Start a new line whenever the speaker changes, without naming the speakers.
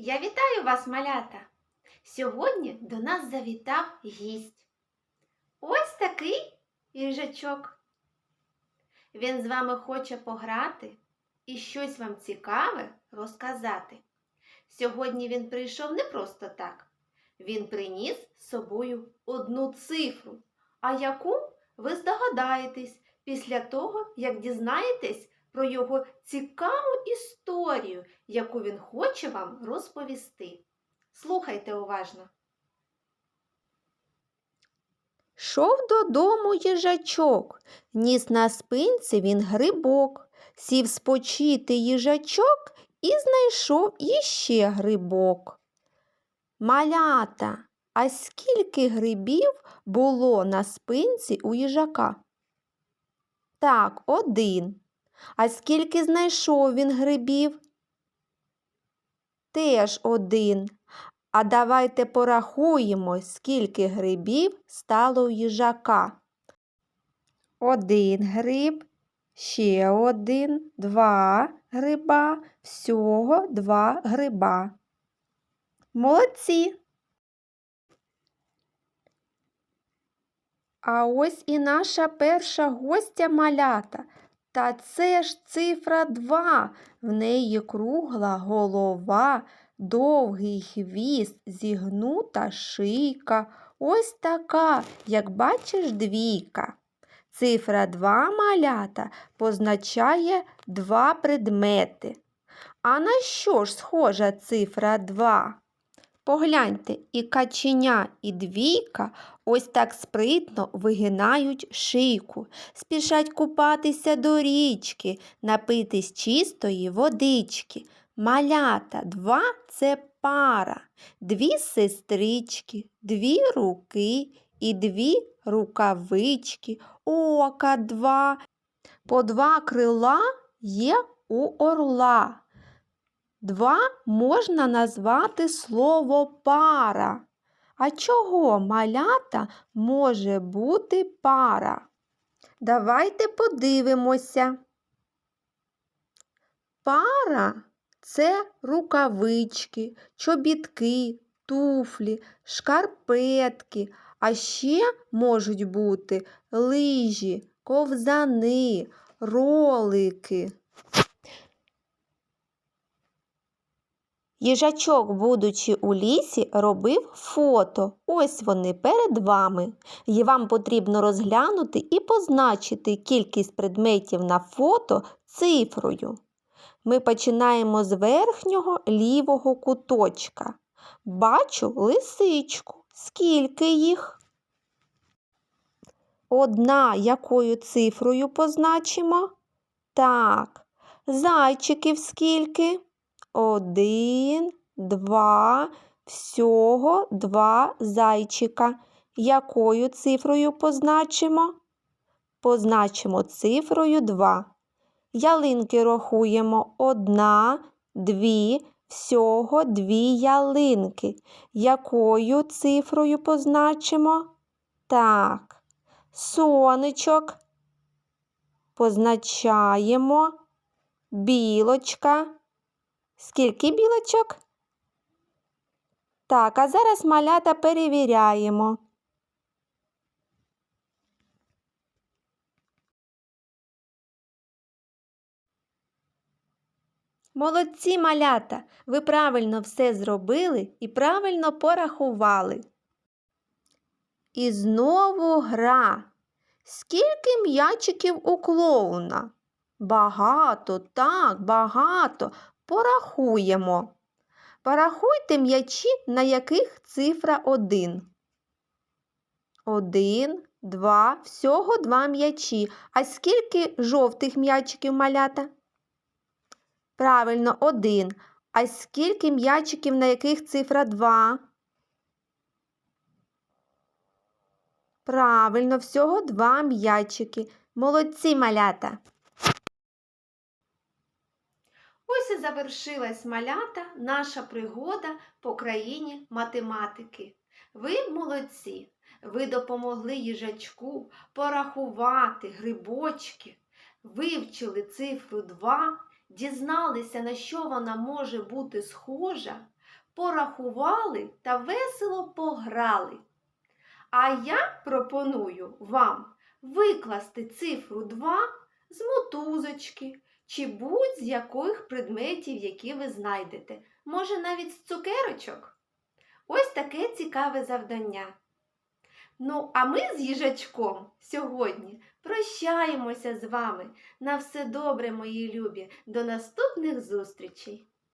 Я вітаю вас, малята! Сьогодні до нас завітав гість. Ось такий їжачок. Він з вами хоче пограти і щось вам цікаве розказати. Сьогодні він прийшов не просто так. Він приніс з собою одну цифру, а яку ви здогадаєтесь після того, як дізнаєтесь про його цікаву історію, яку він хоче вам розповісти. Слухайте уважно.
Шов додому їжачок, ніс на спинці він грибок, сів спочити їжачок і знайшов іще грибок. Малята, а скільки грибів було на спинці у їжака? Так, один. А скільки знайшов він грибів? Теж один. А давайте порахуємо, скільки грибів стало у їжака. Один гриб, ще один, два гриба, всього два гриба. Молодці. А ось і наша перша гостя малята. Та це ж цифра два. В неї кругла голова, довгий хвіст, зігнута шийка. Ось така, як бачиш, двійка. Цифра 2 малята позначає два предмети. А на що ж схожа цифра 2? Погляньте, і каченя, і двійка ось так спритно вигинають шийку, спішать купатися до річки, напитись чистої водички. Малята два це пара, дві сестрички, дві руки і дві рукавички, ока два. По два крила є у орла. Два можна назвати слово пара. А чого малята може бути пара? Давайте подивимося. Пара це рукавички, чобітки, туфлі, шкарпетки, а ще можуть бути лижі, ковзани, ролики. Їжачок, будучи у лісі, робив фото. Ось вони перед вами. І вам потрібно розглянути і позначити кількість предметів на фото цифрою. Ми починаємо з верхнього лівого куточка. Бачу лисичку. Скільки їх? Одна якою цифрою позначимо? Так. Зайчиків скільки? Один, два, всього два зайчика. Якою цифрою позначимо? Позначимо цифрою 2. Ялинки рахуємо одна, дві, всього дві ялинки. Якою цифрою позначимо? Так, сонечок. Позначаємо білочка. Скільки білочок? Так, а зараз малята перевіряємо. Молодці малята! Ви правильно все зробили і правильно порахували. І знову гра. Скільки м'ячиків у клоуна? Багато, так, багато. Порахуємо. Порахуйте м'ячі, на яких цифра 1. Один, два, всього два м'ячі. А скільки жовтих м'ячиків малята? Правильно, один. А скільки м'ячиків, на яких цифра 2? Правильно, всього два м'ячики. Молодці малята.
Ось і завершилась малята наша пригода по країні математики. Ви молодці! Ви допомогли їжачку порахувати грибочки, вивчили цифру 2, дізналися, на що вона може бути схожа, порахували та весело пограли. А я пропоную вам викласти цифру 2 з мотузочки чи будь-з яких предметів, які ви знайдете. Може, навіть з цукерочок. Ось таке цікаве завдання. Ну, а ми з їжачком сьогодні прощаємося з вами. На все добре, мої любі. До наступних зустрічей!